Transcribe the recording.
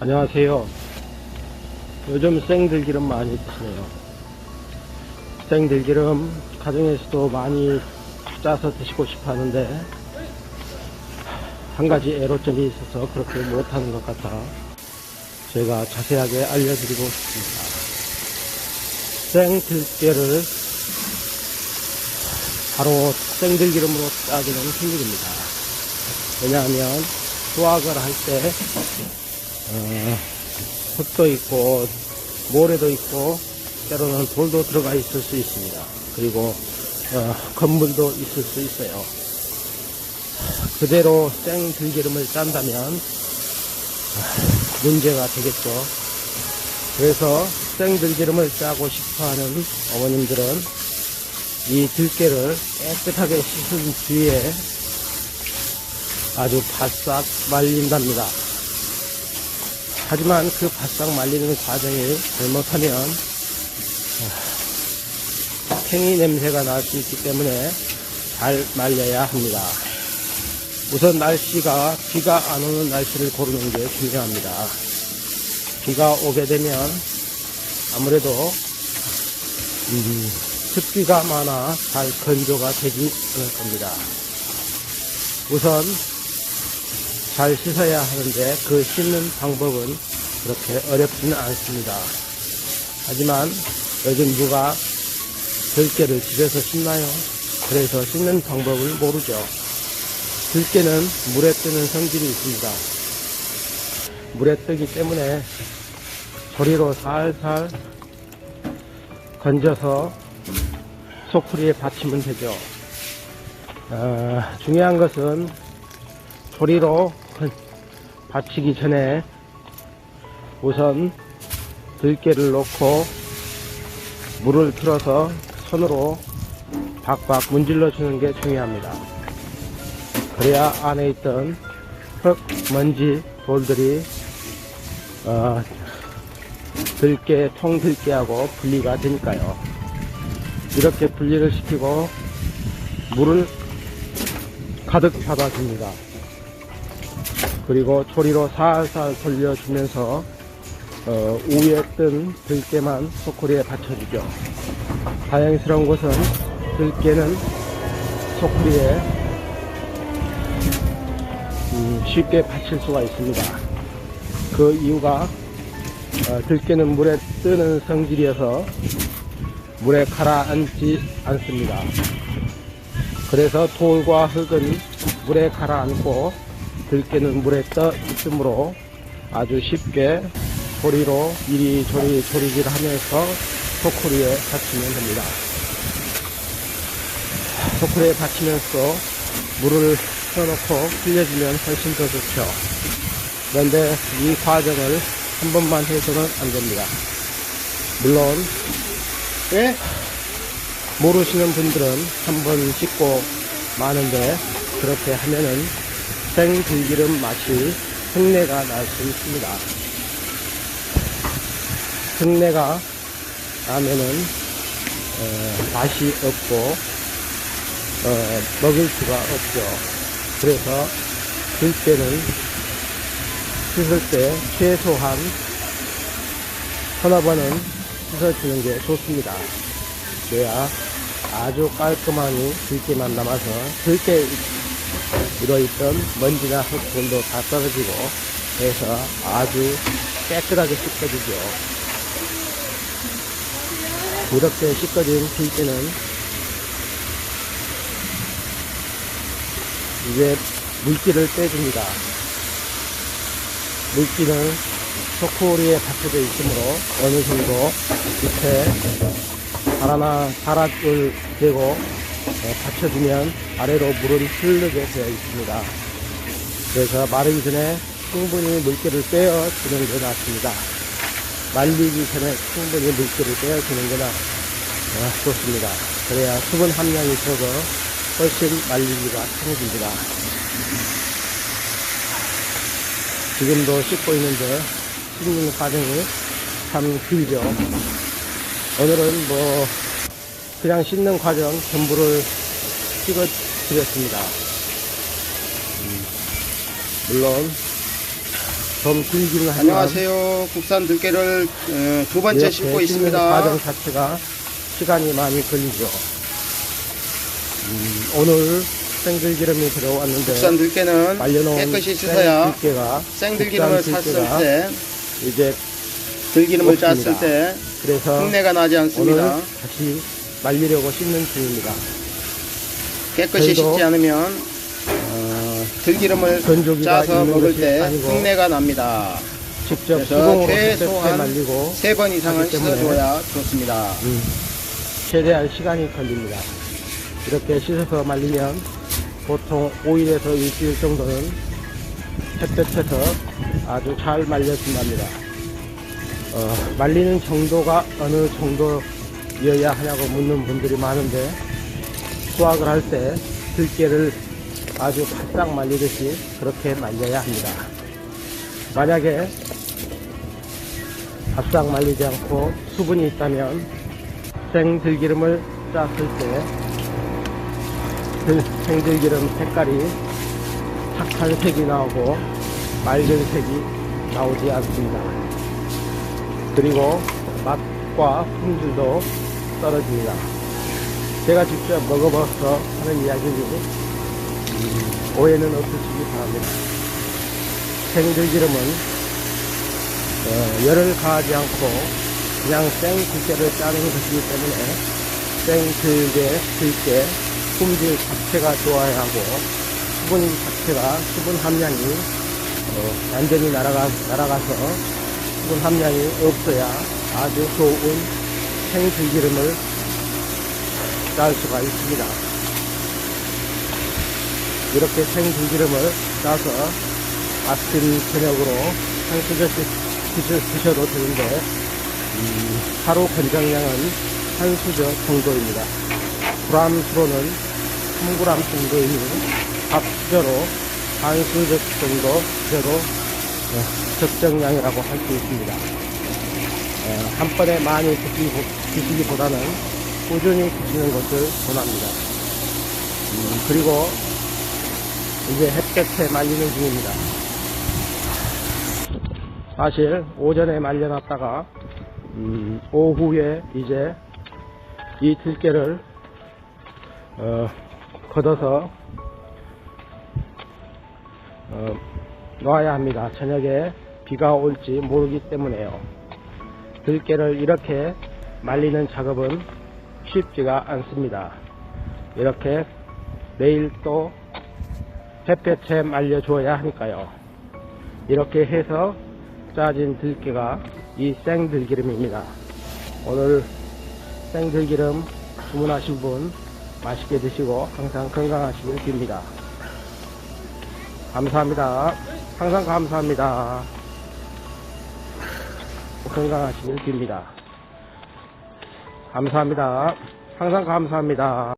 안녕하세요. 요즘 생들기름 많이 드시네요. 생들기름 가정에서도 많이 짜서 드시고 싶어 하는데 한 가지 애로점이 있어서 그렇게 못하는 것 같아 제가 자세하게 알려드리고 싶습니다. 생들깨를 바로 생들기름으로 짜기는 힘듭니다. 왜냐하면 수확을 할 때 어, 흙도 있고 모래도 있고 때로는 돌도 들어가 있을 수 있습니다. 그리고 어, 건물도 있을 수 있어요. 그대로 생 들기름을 짠다면 아, 문제가 되겠죠. 그래서 생 들기름을 짜고 싶어하는 어머님들은 이 들깨를 깨끗하게 씻은 뒤에 아주 바싹 말린답니다. 하지만 그 바싹 말리는 과정이 잘못하면 아, 팽이 냄새가 날 수 있기 때문에 잘 말려야 합니다. 우선 날씨가 비가 안 오는 날씨를 고르는 게 중요합니다. 비가 오게 되면 아무래도 음, 습기가 많아 잘 건조가 되지 않을 겁니다. 우선 잘 씻어야 하는데 그 씻는 방법은 그렇게 어렵지는 않습니다. 하지만 요즘 누가 들깨를 집에서 씻나요? 그래서 씻는 방법을 모르죠. 들깨는 물에 뜨는 성질이 있습니다. 물에 뜨기 때문에 조리로 살살 건져서 소쿠리에 받치면 되죠. 어, 중요한 것은 조리로 받치기 전에 우선 들깨를 넣고 물을 틀어서 손으로 박박 문질러 주는 게 중요합니다. 그래야 안에 있던 흙, 먼지, 돌들이 어, 들깨, 통들깨하고 분리가 되니까요. 이렇게 분리를 시키고 물을 가득 잡아줍니다. 그리고 조리로 살살 돌려주면서 어, 위에 뜬 들깨만 소쿠리에 받쳐주죠. 다행스러운 것은 들깨는 소쿠리에 음, 쉽게 받칠 수가 있습니다. 그 이유가 어, 들깨는 물에 뜨는 성질이어서 물에 가라앉지 않습니다. 그래서 돌과 흙은 물에 가라앉고 들깨는 물에 떠 있으므로 아주 쉽게 조리로 이리저리 조리질 하면서 소쿠리에 받치면 됩니다. 소쿠리에 받치면서 물을 틀어놓고 흘려주면 훨씬 더 좋죠. 그런데 이 과정을 한 번만 해서는 안 됩니다. 물론 예? 모르시는 분들은 한 번 씻고 마는데 그렇게 하면은 생들기름 맛이 흙내가 날 수 있습니다. 흙내가 나면은 어, 맛이 없고 어, 먹을 수가 없죠. 그래서 들깨는 씻을 때 최소한 서너 번은 씻어주는 게 좋습니다. 그래야 아주 깔끔하니 들깨만 남아서 들깨 들어있던 먼지나 흙들도 다 떨어지고 해서 아주 깨끗하게 씻겨지죠. 이렇게 씻겨진 들깨는 이제 물기를 빼줍니다. 물기는 초코리에 받쳐져 있으므로 어느 정도 밑에 달아나 달아줄 되고 어, 받쳐주면 아래로 물은 흐르게 되어 있습니다. 그래서 마르기 전에 충분히 물기를 빼어주는 게 낫습니다. 말리기 전에 충분히 물기를 빼어주는 게 나, 어, 좋습니다. 그래야 수분 함량이 적어 훨씬 말리기가 편해집니다. 지금도 씻고 있는데 씻는 과정이 참 길죠. 오늘은 뭐 그냥 씻는 과정 전부를 찍어 드렸습니다. 음, 물론 좀 길기는 하지만 안녕하세요. 국산 들깨를 어, 두 번째 씻고 있습니다. 과정 자체가 시간이 많이 걸리죠. 음, 오늘 생들기름이 들어왔는데 국산 들깨는 깨끗이 씻어야 생들기름을 샀을 때 이제 들기름을. 짰을 때 그래서 흙내가 나지 않습니다. 다시 말리려고 씻는 중입니다. 깨끗이 씻지 않으면 어, 들기름을 짜서 먹을 때 아니고 흙내가 납니다. 직접 그래서 최소한 말리고 세번 이상은 하기 때문에 씻어줘야 좋습니다. 음, 최대한 시간이 걸립니다. 이렇게 씻어서 말리면 보통 5일에서 일주일 정도는 햇볕에서 아주 잘 말려진답니다. 어, 말리는 정도가 어느 정도 여야 하냐고 묻는 분들이 많은데 수확을 할 때 들깨를 아주 바싹 말리듯이 그렇게 말려야 합니다. 만약에 바싹 말리지 않고 수분이 있다면 생들기름을 짰을 때 들- 생들기름 색깔이 착한 색이 나오고 맑은 색이 나오지 않습니다. 그리고 맛과 품질도 떨어집니다. 제가 직접 먹어봐서 하는 이야기니 음, 오해는 없으시기 바랍니다. 생들기름은 어, 열을 가하지 않고 그냥 생들깨를 짜는 것이기 때문에 생들깨, 들깨 품질 자체가 좋아야 하고 수분 자체가 수분 함량이 어, 완전히 날아가, 날아가서 수분 함량이 없어야 아주 좋은 생들기름을 짤 수가 있습니다. 이렇게 생들기름을 짜서 아침, 저녁으로 한 수저씩 드셔, 드셔도 되는데, 음, 하루 권장량은 한 수저 정도입니다. 그람수로는 3g 정도이니 밥 수저로 한 수저 정도 수저로 어, 적정량이라고 할 수 있습니다. 어, 한 번에 많이 드시기, 드시기보다는 꾸준히 드시는 것을 권합니다. 음, 그리고 이제 햇볕에 말리는 중입니다. 사실 오전에 말려놨다가 음, 오후에 이제 이 들깨를 어, 걷어서 어, 놔야 합니다. 저녁에 비가 올지 모르기 때문에요. 들깨를 이렇게 말리는 작업은 쉽지가 않습니다. 이렇게 내일 또 햇볕에 말려줘야 하니까요. 이렇게 해서 짜진 들깨가 이 생들기름입니다. 오늘 생들기름 주문하신 분 맛있게 드시고 항상 건강하시길 빕니다. 감사합니다. 항상 감사합니다. 건강하시길 빕니다. 감사합니다. 항상 감사합니다.